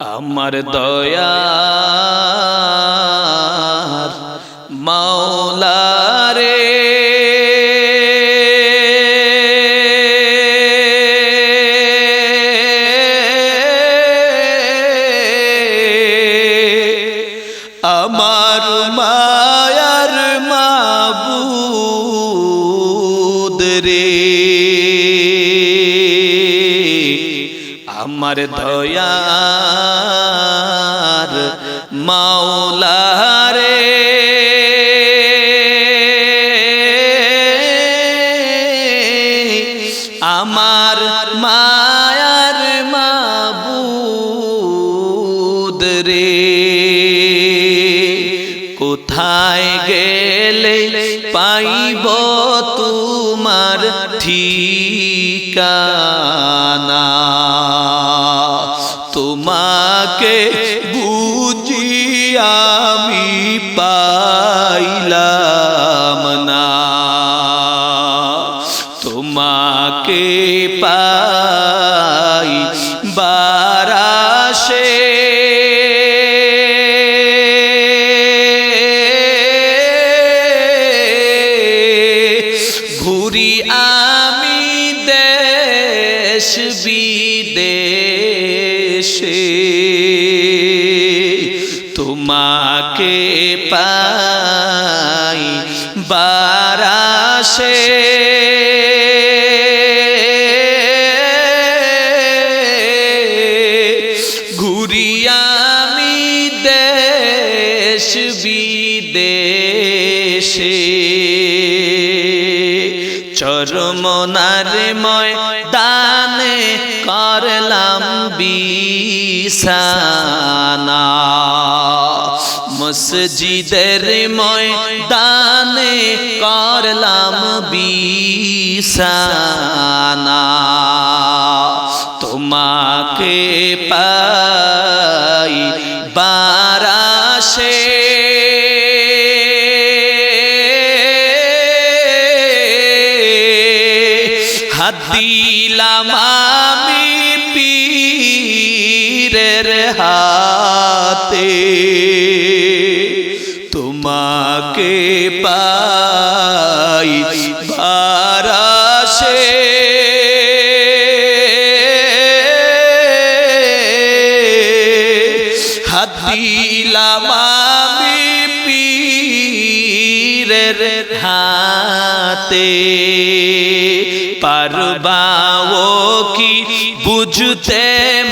আমার দয়া মাওলা রে আমার মায়ার মাবুদ রে। আমার দয়ার মাওলা রে আমার মায়ার মাবুদ রে কোথায় গেলে পাইব তোমার ঠিকানা? তোমাকে বুঝি আমি পাইলাম না। তোমাকে পাই বারাসে। ঘুরি আমি দেশ বিদেশে তোমাকে পাই বারাসে। ঘুরি আমি দেশ বিদেশে। চরমনারে ময় দানে করলাম বিছানা। মসজিদের ময়দানে করলাম বিছানা। তোমাকে পাই বারাসে। হাত আমি পীরের হাতে। তোমাকে পাই বারাসে। হাত হাতে পারবাও কি? বুঝতে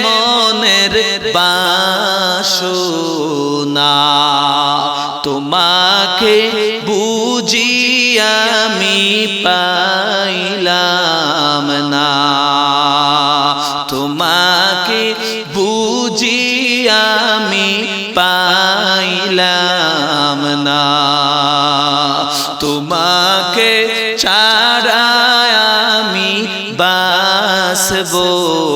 মনের বাসনা। তোমাকে বুঝি আমি পাইলাম না। তোমাকে বুঝি আমি পাইলাম তোমাকে ছাড়া আমি বাসবো